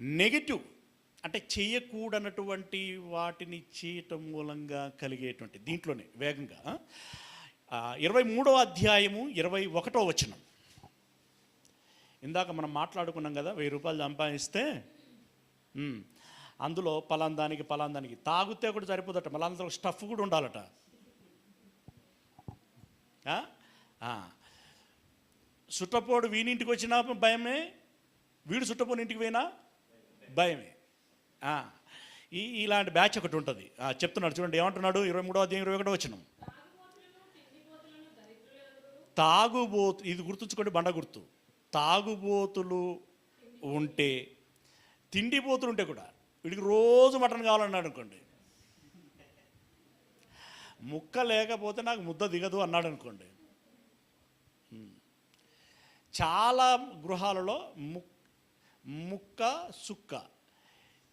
Negative అంటే చేయకూడనటువంటి వాటిని చేయటం మూలంగా కలిగేటువంటి దీంట్లోనే వేగంగా. ఇరవై మూడో అధ్యాయము ఇరవై ఒకటో వచనం. ఇందాక మనం మాట్లాడుకున్నాం కదా వెయ్యి రూపాయలు సంపాదిస్తే అందులో పలాందానికి పలాందానికి తాగితే కూడా సరిపోదట మళ్ళీ అందులో స్టఫ్ కూడా ఉండాలట. సుట్టపోడు వీనింటికి వచ్చినా భయమే వీడు సుట్టపోని ఇంటికి పోయినా భయమే. ఈ ఇలాంటి బ్యాచ్ ఒకటి ఉంటుంది. ఆ, చెప్తున్నాడు చూడండి ఏమంటున్నాడు? ఇరవై మూడో అధ్యాయం ఇరవై ఒకటో వచ్చిన తాగుబోతు ఇది గుర్తుంచుకోండి బండ గుర్తు. తాగుబోతులు ఉంటే తిండిపోతులు ఉంటే కూడా వీడికి రోజు మటన్ కావాలన్నాడు అనుకోండి. ముక్క లేకపోతే నాకు ముద్ద దిగదు అన్నాడు అనుకోండి. చాలా గృహాలలో ముక్క ముక్క సుక్క.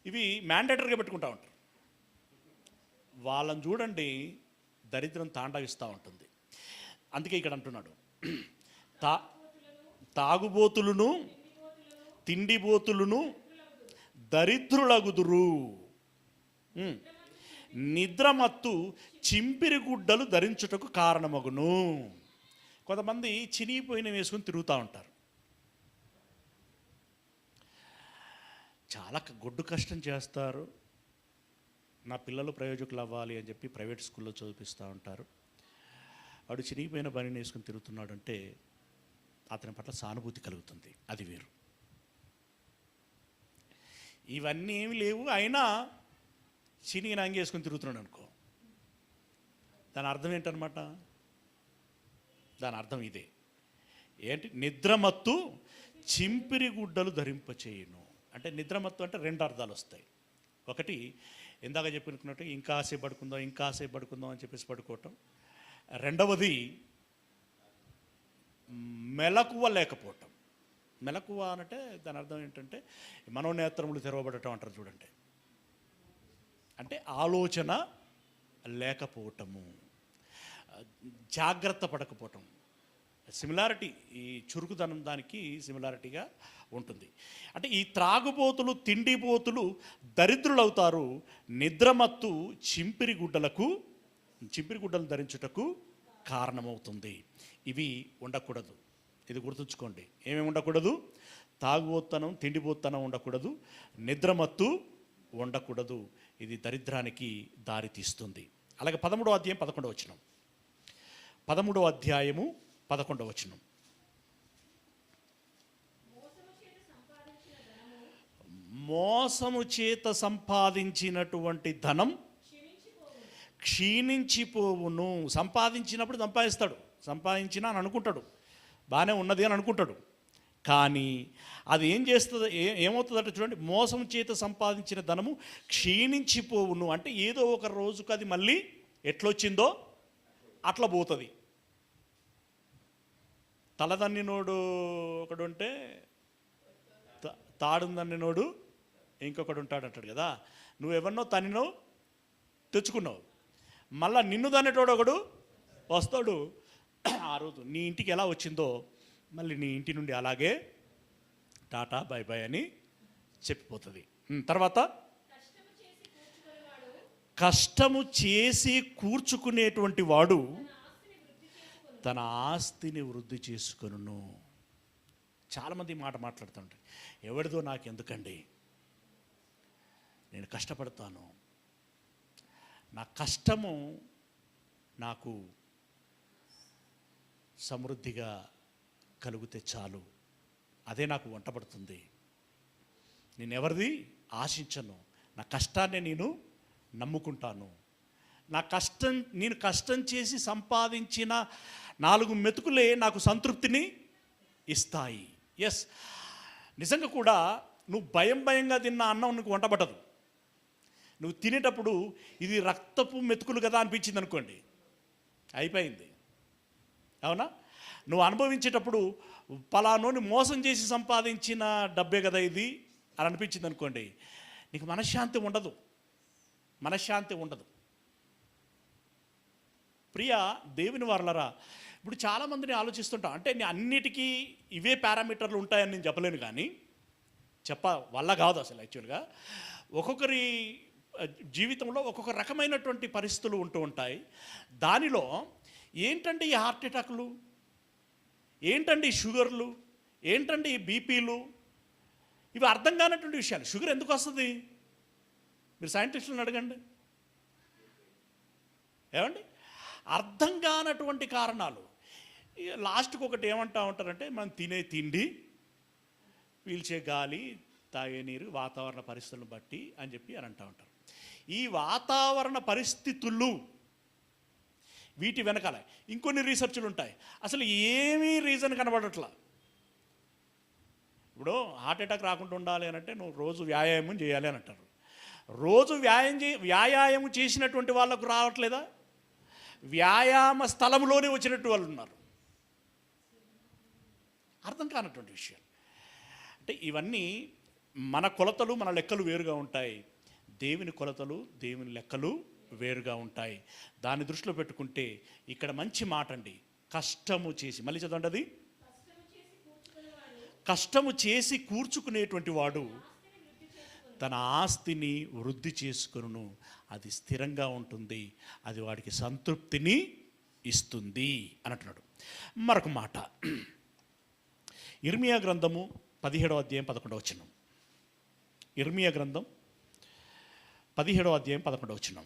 ఇవి మ్యాండేటరీగా పెట్టుకుంటా ఉంటారు. వాళ్ళని చూడండి దరిద్రం తాండవిస్తూ ఉంటుంది. అందుకే ఇక్కడ అంటున్నాడు. తా తాగుబోతులను తిండిబోతులను దరిద్రులగుదురు. నిద్రమత్తు చింపిరి గుడ్డలు ధరించుటకు కారణమగును. కొంతమంది చినిగిపోయిన వేసుకొని తిరుగుతూ ఉంటారు. చాలా గొడ్డు కష్టం చేస్తారు. నా పిల్లలు ప్రయోజకులు అవ్వాలి అని చెప్పి ప్రైవేట్ స్కూల్లో చదివిస్తూ ఉంటారు. వాడు చిరిగిపోయిన పనిని వేసుకొని తిరుగుతున్నాడంటే అతని పట్ల సానుభూతి కలుగుతుంది. అది వేరు. ఇవన్నీ ఏమి లేవు. అయినా చినిగిన అంగి వేసుకొని తిరుగుతున్నాడు అనుకో. దాని అర్థం ఏంటనమాట దాని అర్థం ఇదే. ఏంటి? నిద్రమత్తు చింపిరి గుడ్డలు ధరింపచేయను. అంటే నిద్రమత్తు అంటే రెండు అర్థాలు వస్తాయి. ఒకటి ఇందాక చెప్పినట్టు ఇంకా సేపు పడుకుందాం ఇంకా సేపు పడుకుందాం అని చెప్పేసి పడుకోవటం. రెండవది మెలకువ లేకపోవటం. మెలకువ అంటే దాని అర్థం ఏంటంటే మనోనేత్రములు తెరవబడటం అంటారు చూడండి. అంటే ఆలోచన లేకపోవటము. జాగ్రత్త పడకపోవటం. సిమిలారిటీ ఈ చురుకుదనం దానికి సిమిలారిటీగా ఉంటుంది. అంటే ఈ త్రాగుబోతులు తిండిపోతులు దరిద్రులు అవుతారు నిద్రమత్తు చింపిరి గుడ్డలకు చింపిరి గుడ్డలు ధరించుటకు కారణమవుతుంది. ఇవి ఉండకూడదు. ఇది గుర్తుంచుకోండి. ఏమేమి ఉండకూడదు? తాగుబోత్తనం తిండిపోతనం ఉండకూడదు. నిద్రమత్తు ఉండకూడదు. ఇది దరిద్రానికి దారి తీస్తుంది అలాగే పదమూడవ అధ్యాయం పదకొండవ వచనం. పదమూడవ అధ్యాయము పదకొండవ వచనం. మోసము చేత సంపాదించినటువంటి ధనం క్షీణించిపోవును. సంపాదించినప్పుడు సంపాదిస్తాడు. సంపాదించినా అని అనుకుంటాడు. బాగానే ఉన్నది అని అనుకుంటాడు. కానీ అది ఏం చేస్తుంది? ఏ ఏమవుతుందంటే చూడండి మోసం చేత సంపాదించిన ధనము క్షీణించిపోవును. అంటే ఏదో ఒక రోజుకు అది మళ్ళీ ఎట్లొచ్చిందో? అట్లా పోతుంది. తలదన్నినోడు ఒకడు ఉంటే తాడుందన్నినోడు ఇంకొకడు ఉంటాడు అంటాడు కదా. నువ్వు ఎవరినో తనినో తెచ్చుకున్నావు. మళ్ళా నిన్ను దన్నేటోడు ఒకడు వస్తాడు. ఆ రోజు నీ ఇంటికి ఎలా వచ్చిందో మళ్ళీ నీ ఇంటి నుండి అలాగే టాటా బై బై అని చెప్పిపోతుంది. తర్వాత? కష్టము చేసి కూర్చుకునేటువంటి వాడు తన ఆస్తిని వృద్ధి చేసుకును చాలామంది మాట మాట్లాడుతుంటారు ఎవరిదో నాకు ఎందుకండి? నేను కష్టపడతాను. నా కష్టము నాకు సమృద్ధిగా కలిగితే చాలు. అదే నాకు వంట పడుతుంది. నేను ఎవరిది? ఆశించను. నా కష్టాన్ని నేను నమ్ముకుంటాను. నా కష్టం నేను కష్టం చేసి సంపాదించిన నాలుగు మెతుకులే నాకు సంతృప్తిని ఇస్తాయి. ఎస్ నిజంగా కూడా నువ్వు భయం భయంగా తిన్న అన్నం నీకు వంటబడదు నువ్వు తినేటప్పుడు ఇది రక్తపు మెతుకులు కదా అనిపించింది అనుకోండి. అయిపోయింది. అవునా? నువ్వు అనుభవించేటప్పుడు పలానోని మోసం చేసి సంపాదించిన డబ్బే కదా ఇది అని అనిపించింది అనుకోండి. నీకు మనశ్శాంతి ఉండదు. మనశ్శాంతి ఉండదు. ప్రియ దేవుని వర్లరా ఇప్పుడు చాలామందిని ఆలోచిస్తుంటాం. అంటే నేను అన్నిటికీ ఇవే పారామీటర్లు ఉంటాయని నేను చెప్పలేను కానీ చెప్ప వల్ల కాదు అసలు యాక్చువల్గా. ఒక్కొక్కరి జీవితంలో ఒక్కొక్క రకమైనటువంటి పరిస్థితులు ఉంటూ ఉంటాయి. దానిలో ఏంటంటే ఈ హార్ట్ అటాక్లు? ఏంటండి ఈ షుగర్లు? ఏంటండి ఈ బీపీలు? ఇవి అర్థం కానటువంటి విషయాలు. షుగర్ ఎందుకు వస్తుంది? మీరు సైంటిస్టులను అడగండి. ఏమండి? అర్థం కానటువంటి కారణాలు లాస్ట్కి ఒకటి ఏమంటా ఉంటారంటే మనం తినే తిండి పీల్చే గాలి తాగే నీరు వాతావరణ పరిస్థితులను బట్టి అని చెప్పి అని అంటూ ఉంటారు. ఈ వాతావరణ పరిస్థితులు వీటి వెనకాల. ఇంకొన్ని రీసెర్చ్లు ఉంటాయి. అసలు ఏమీ రీజన్ కనబడట్లా. ఇప్పుడు హార్ట్ అటాక్ రాకుండా ఉండాలి అని అంటే నువ్వు రోజు వ్యాయామం చేయాలి అని అంటారు. రోజు వ్యాయామం చే వ్యాయామం చేసినటువంటి వాళ్ళకు రావట్లేదా? వ్యాయామ స్థలంలోనే వచ్చినట్టు వాళ్ళు ఉన్నారు. అర్థం కానటువంటి విషయం. అంటే ఇవన్నీ మన కొలతలు మన లెక్కలు వేరుగా ఉంటాయి. దేవుని కొలతలు దేవుని లెక్కలు వేరుగా ఉంటాయి. దాన్ని దృష్టిలో పెట్టుకుంటే ఇక్కడ మంచి మాట అండి కష్టము చేసి మళ్ళీ చదవండి అది. కష్టము చేసి కూర్చుకునేటువంటి వాడు తన ఆస్తిని వృద్ధి చేసుకును అది స్థిరంగా ఉంటుంది. అది వాడికి సంతృప్తిని ఇస్తుంది అన్నట్టున్నాడు. మరొక మాట. ఇర్మియా గ్రంథము పదిహేడవ అధ్యాయం పదకొండవ వచనం. ఇర్మియా గ్రంథం పదిహేడవ అధ్యాయం పదకొండవ వచనం.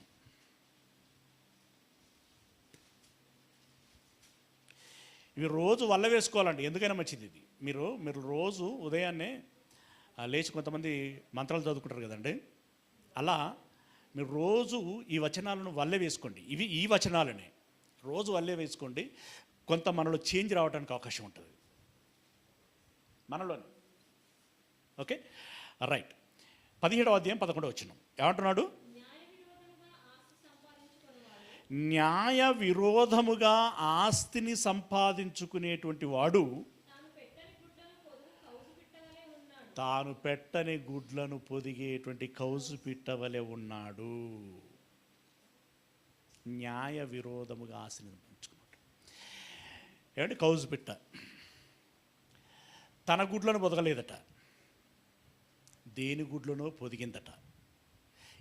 ఇవి రోజు వల్ల వేసుకోవాలండి. ఎందుకైనా మంచిది ఇది. మీరు మీరు రోజు ఉదయాన్నే లేచి కొంతమంది మంత్రాలు చదువుకుంటారు కదండి. అలా మీరు రోజు ఈ వచనాలను వల్లే వేసుకోండి. ఇవి ఈ వచనాలనే. రోజు వల్లే వేసుకోండి. కొంత మనలో చేంజ్ రావడానికి అవకాశం ఉంటుంది. మనలోని. ఓకే? రైట్. పదిహేడవ అధ్యాయం పదకొండవ వచ్చిన ఏమంటున్నాడు? న్యాయ విరోధముగా ఆస్తిని సంపాదించుకునేటువంటి వాడు తాను పెట్టని గుడ్లను పొదిగేటువంటి కౌజు పిట్టవలె ఉన్నాడు. న్యాయ విరోధముగా ఆస్తిని సంపాదించుకున్నాడు. ఏమంటే కౌజు పిట్ట. తన గుడ్లను పొదగలేదట దేని గుడ్లనో పొదిగిందట.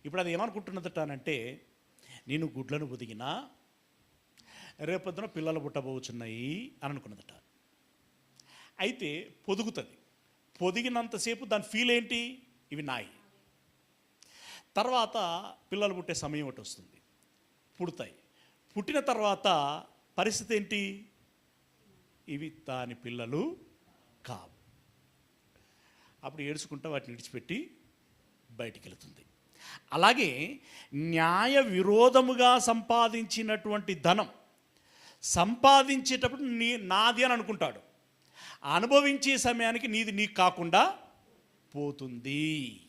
ఇప్పుడు అది ఏమనుకుంటున్నదట అంటే నేను గుడ్లను పొదిగినా రేపొద్దున పిల్లలు పుట్టబోచున్నాయి అని అనుకున్నదట. అయితే పొదుగుతుంది. పొదిగినంతసేపు దాని ఫీల్ ఏంటి? ఇవి నాయి. తర్వాత పిల్లలు పుట్టే సమయం ఒకటి వస్తుంది. పుడతాయి. పుట్టిన తర్వాత పరిస్థితి ఏంటి? ఇవి దాని పిల్లలు కావు. అప్పుడు ఏడ్చుకుంటా వాటిని విడిచిపెట్టి బయటికి వెళుతుంది అలాగే న్యాయ విరోధముగా సంపాదించినటువంటి ధనం సంపాదించేటప్పుడు నీ నాది అని అనుకుంటాడు. అనుభవించే సమయానికి నీది నీకు కాకుండా పోతుంది.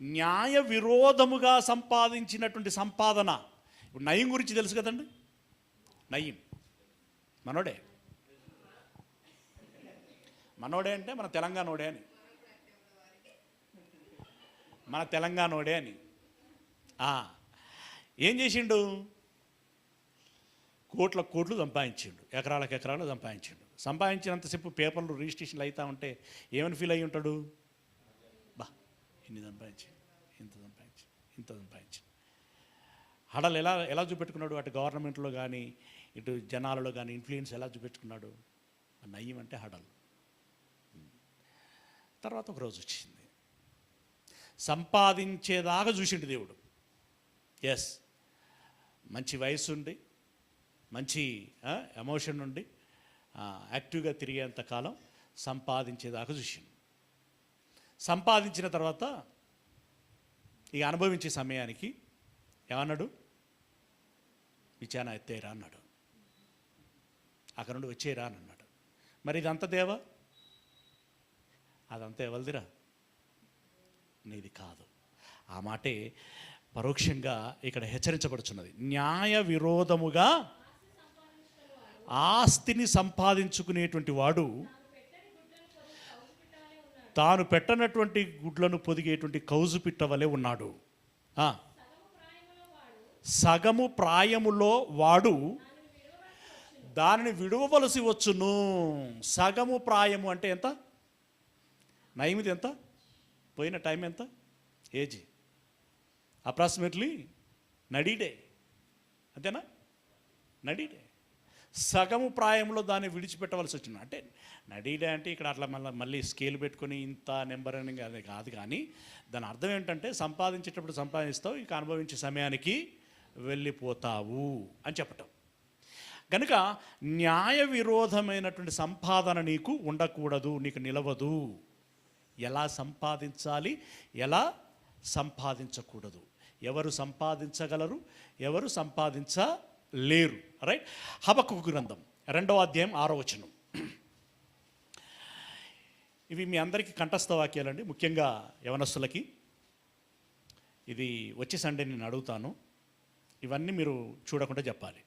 న్యాయ విరోధముగా సంపాదించినటువంటి సంపాదన. నయం గురించి తెలుసు కదండి? నయం. మనోడే. మనోడే అంటే మన తెలంగాణోడే అని. మన తెలంగాణోడే అని. ఏం చేసిండు? కోట్ల కోట్లు సంపాదించిండు. ఎకరాలకు ఎకరాలు సంపాదించిండు. సంపాదించినంతసేపు పేపర్లు రిజిస్ట్రేషన్లు అవుతా ఉంటే ఏమని ఫీల్ అయి ఉంటాడు? బా ఇన్ని సంపాదించి ఇంత సంపాదించి ఇంత సంపాదించి హడలు ఎలా ఎలా చూపెట్టుకున్నాడు? అటు గవర్నమెంట్లో కానీ ఇటు జనాలలో కానీ ఇన్ఫ్లుయెన్స్ ఎలా చూపెట్టుకున్నాడు? నయ్యం అంటే హడలు. తర్వాత ఒక రోజు వచ్చింది. సంపాదించేదాకా చూసిండు దేవుడు. ఎస్ మంచి వయసు ఉండి మంచి ఎమోషన్ ఉండి యాక్టివ్గా తిరిగేంత కాలం సంపాదించేదాకా చూసిండు. సంపాదించిన తర్వాత ఇక అనుభవించే సమయానికి ఏమన్నాడు? విచారణ ఎత్తేరా అన్నాడు. అక్కడ నుండి వచ్చేరా అని అన్నాడు. మరి ఇదంతా దేవా? అదంతా ఎవరిదిరా? నీది కాదు. ఆ మాటే పరోక్షంగా ఇక్కడ హెచ్చరించబడుచున్నది. న్యాయ విరోధముగా ఆస్తిని సంపాదించుకునేటువంటి వాడు తాను పెట్టనటువంటి గుడ్లను పొదిగేటువంటి కౌజు పిట్టవలే ఉన్నాడు. సగము ప్రాయములో వాడు దానిని విడవవలసి వచ్చును. సగము ప్రాయము అంటే ఎంత? నయమిది ఎంత? పోయిన టైం ఎంత? ఏజ్. అప్రాక్సిమేట్లీ నడీడే అంతేనా? నడీడే సగము ప్రాయంలో దాన్ని విడిచిపెట్టవలసి వచ్చింది. అంటే నడీడే అంటే ఇక్కడ అట్లా మళ్ళీ మళ్ళీ స్కేల్ పెట్టుకొని ఇంత నెంబర్ అని అది కాదు కానీ దాని అర్థం ఏంటంటే సంపాదించేటప్పుడు సంపాదిస్తావు ఇక అనుభవించే సమయానికి వెళ్ళిపోతావు అని చెప్పటం. కనుక న్యాయ విరోధమైనటువంటి సంపాదన నీకు ఉండకూడదు నీకు నిలవదు. ఎలా సంపాదించాలి ఎలా సంపాదించకూడదు. ఎవరు సంపాదించగలరు ఎవరు సంపాదించలేరు. రైట్ హబకు గ్రంథం రెండవ అధ్యాయం ఆరో వచనం. ఇవి మీ అందరికీ కంఠస్థ వాక్యాలండి. ముఖ్యంగా యవనస్తులకి. ఇది వచ్చే సండే నేను అడుగుతాను. ఇవన్నీ మీరు చూడకుండా చెప్పాలి.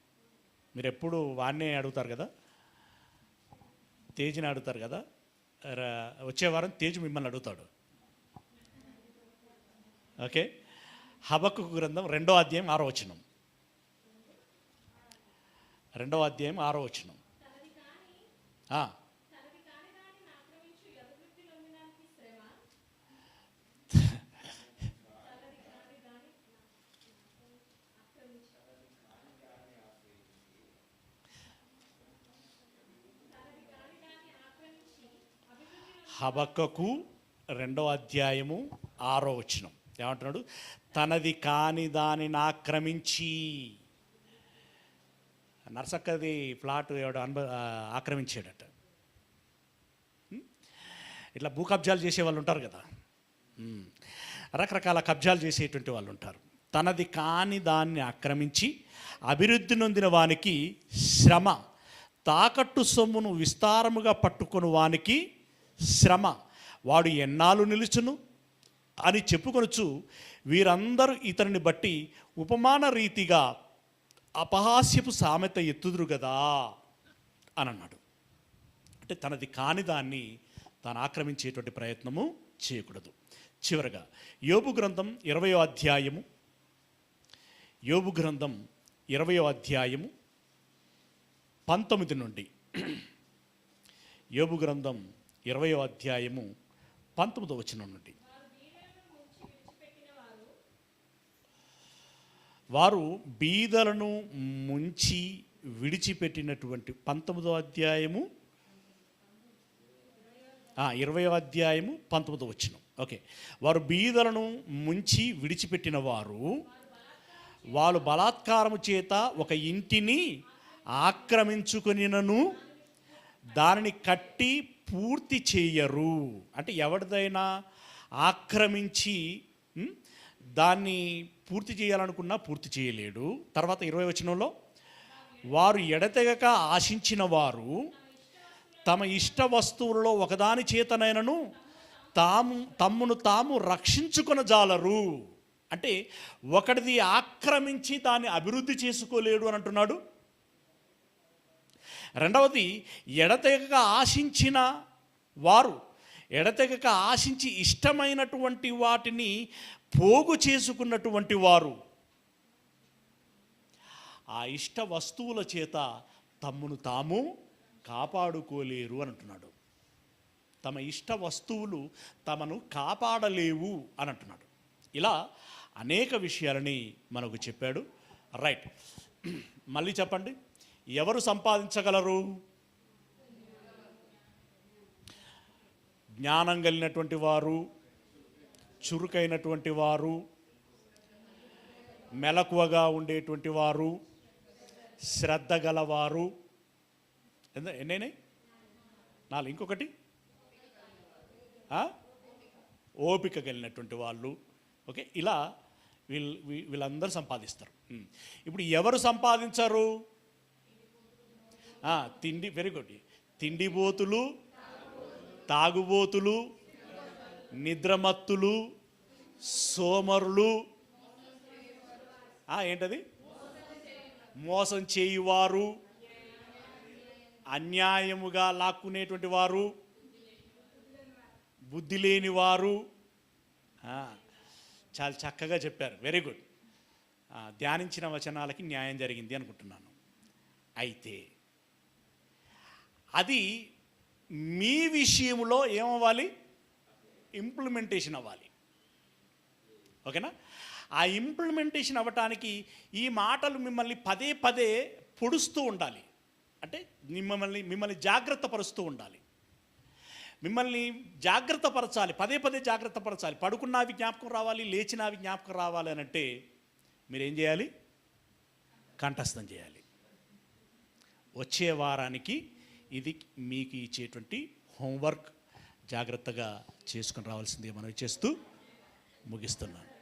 మీరు ఎప్పుడు వాడినే అడుగుతారు కదా? తేజ్ని అడుగుతారు కదా? వచ్చే వారం తేజ్ మిమ్మల్ని అడుగుతాడు. ఓకే? హబక్కు గ్రంథం రెండో అధ్యాయం ఆరో వచనం. రెండో అధ్యాయం ఆరో వచనం. హబక్కకు రెండో అధ్యాయము ఆరో వచనం. ఏమంటున్నాడు? తనది కాని దానిని ఆక్రమించి. నర్సక్కది ప్లాట్ ఎవడు అనుభ ఆక్రమించాడట. ఇట్లా భూ కబ్జాలు చేసే వాళ్ళు ఉంటారు కదా. రకరకాల కబ్జాలు చేసేటువంటి వాళ్ళు ఉంటారు. తనది కాని దాన్ని ఆక్రమించి అభివృద్ధి నొందిన వానికి శ్రమ తాకట్టు సొమ్మును విస్తారముగా పట్టుకొని వానికి శ్రమ. వాడు ఎన్నాళ్ళు నిలుచును అని చెప్పుకొనొచ్చు వీరందరూ ఇతనిని బట్టి ఉపమాన రీతిగా అపహాస్యపు సామెత ఎత్తుదురు కదా అని అన్నాడు అంటే తనది కాని దాన్ని తాను ఆక్రమించేటువంటి ప్రయత్నము చేయకూడదు. చివరగా యోబు గ్రంథం ఇరవయో అధ్యాయము యోబు గ్రంథం ఇరవయో అధ్యాయము పంతొమ్మిది నుండి యోబు గ్రంథం ఇరవయో అధ్యాయము పంతొమ్మిదో వచ్చిన నుండి. వారు బీదలను ముంచి విడిచిపెట్టినటువంటి పంతొమ్మిదో అధ్యాయము ఇరవై ఇరవయో అధ్యాయము పంతొమ్మిదో వచ్చిన ఓకే. వారు బీదలను ముంచి విడిచిపెట్టిన వారు వాళ్ళు బలాత్కారము చేత ఒక ఇంటిని ఆక్రమించుకునినను దానిని కట్టి పూర్తి చేయరు. అంటే ఎవరిదైనా ఆక్రమించి దాన్ని పూర్తి చేయాలనుకున్నా పూర్తి చేయలేడు. తర్వాత ఇరవై వచనంలో వారు ఎడతెగక ఆశించిన వారు తమ ఇష్ట వస్తువులలో ఒకదాని చేతనైనను తాము తమ్మును తాము రక్షించుకొన జాలరు. అంటే ఒకటిది ఆక్రమించి దాన్ని అభివృద్ధి చేసుకోలేడు అని అంటున్నాడు. రెండవది ఎడతెగక ఆశించిన వారు ఎడతెగక ఆశించి ఇష్టమైనటువంటి వాటిని పోగు చేసుకున్నటువంటి వారు. ఆ ఇష్ట వస్తువుల చేత తమ్మును తాము కాపాడుకోలేరు అని అంటున్నాడు. తమ ఇష్ట వస్తువులు తమను కాపాడలేవు అని అంటున్నాడు. ఇలా అనేక విషయాలని మనకు చెప్పాడు. రైట్. మళ్ళీ చెప్పండి. ఎవరు సంపాదించగలరు? జ్ఞానం కలిగినటువంటి వారు చురుకైనటువంటి వారు మెలకువగా ఉండేటువంటి వారు శ్రద్ధ గలవారు. ఎంత- ఎన్నైనాయి? నాలుగు ఇంకొకటి? ఓపిక కలిగినటువంటి వాళ్ళు. ఓకే ఇలా వీళ్ళు వీళ్ళందరూ సంపాదిస్తారు. ఇప్పుడు ఎవరు సంపాదించరు? తిండి వెరీ గుడ్ తిండిబోతులు తాగుబోతులు నిద్రమత్తులు సోమరులు. ఏంటది? మోసం చేయువారు అన్యాయముగా లాక్కునేటువంటి వారు బుద్ధి లేని వారు చాలా చక్కగా చెప్పారు. వెరీ గుడ్ ధ్యానించిన వచనాలకి న్యాయం జరిగింది అనుకుంటున్నాను. అయితే అది మీ విషయంలో ఏమవ్వాలి? ఇంప్లిమెంటేషన్ అవ్వాలి. ఓకేనా? ఆ ఇంప్లిమెంటేషన్ అవ్వటానికి ఈ మాటలు మిమ్మల్ని పదే పదే పొడుస్తూ ఉండాలి. అంటే మిమ్మల్ని మిమ్మల్ని జాగ్రత్త పరుస్తూ ఉండాలి. మిమ్మల్ని జాగ్రత్త పరచాలి పదే పదే జాగ్రత్త పరచాలి పడుకున్నవి జ్ఞాపకం రావాలి లేచినవి జ్ఞాపకం రావాలి అని అంటే మీరేం చేయాలి? కంఠస్థం చేయాలి. వచ్చే వారానికి ఇది మీకు ఇచ్చేటువంటి హోంవర్క్ జాగ్రత్తగా చేసుకుని రావాల్సిందిగా మనం చేస్తూ ముగిస్తున్నాను.